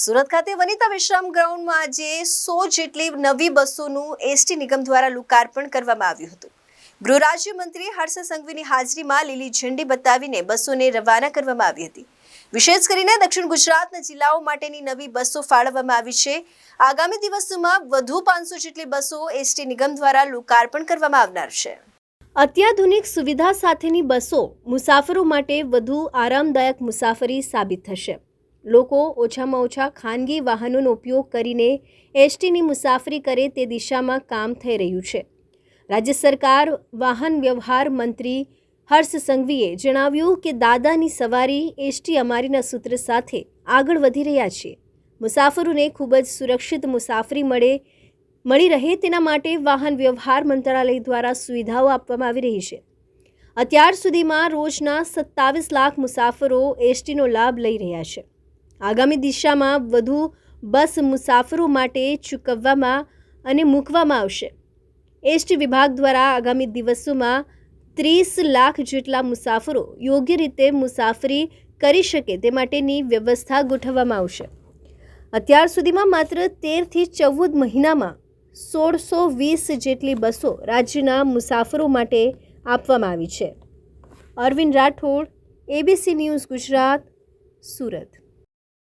સુરત ખાતે વનિતા વિશ્રામ ગ્રાઉન્ડમાં આજે સો જેટલી નવી બસોનું એસટી નિગમ દ્વારા લોકાર્પણ કરવામાં આવ્યું હતું. ગૃહ રાજ્યમંત્રી હર્ષ સંઘવીની હાજરીમાં લીલી ઝંડી બતાવીને બસોને રવાના કરવામાં આવી હતી. વિશેષ કરીને દક્ષિણ ગુજરાતના જિલ્લાઓ માટેની નવી બસો ફાળવવામાં આવી છે. આગામી દિવસોમાં વધુ પાંચસો જેટલી બસો એસટી નિગમ દ્વારા લોકાર્પણ કરવામાં આવનાર છે. અત્યાધુનિક સુવિધા સાથેની બસો મુસાફરો માટે વધુ આરામદાયક મુસાફરી સાબિત થશે. લોકો ઓછામાં ઓછા ખાનગી વાહનોનો ઉપયોગ કરીને એસટીની મુસાફરી કરે તે દિશામાં કામ થઈ રહ્યું છે. રાજ્ય સરકાર, વાહન વ્યવહાર મંત્રી હર્ષ સંઘવીએ જણાવ્યું કે દાદાની સવારી એસટી અમારીના સૂત્ર સાથે આગળ વધી રહ્યા છે. મુસાફરોને ખૂબ જ સુરક્ષિત મુસાફરી મળે, મળી રહે તેના માટે વાહન વ્યવહાર મંત્રાલય દ્વારા સુવિધાઓ આપવામાં આવી રહી છે. અત્યાર સુધીમાં રોજના સત્તાવીસ લાખ મુસાફરો એસટીનો લાભ લઈ રહ્યા છે. આગામી દિશામાં વધુ બસ મુસાફરો માટે ચૂકવવામાં અને મૂકવામાં આવશે. એસટી વિભાગ દ્વારા આગામી દિવસોમાં ત્રીસ લાખ જેટલા મુસાફરો યોગ્ય રીતે મુસાફરી કરી શકે તે માટેની વ્યવસ્થા ગોઠવવામાં આવશે. અત્યાર સુધીમાં માત્ર તેરથી ચૌદ મહિનામાં સોળસો વીસ જેટલી બસો રાજ્યના મુસાફરો માટે આપવામાં આવી છે. Arvind Rathod ABC news Gujarat, Surat.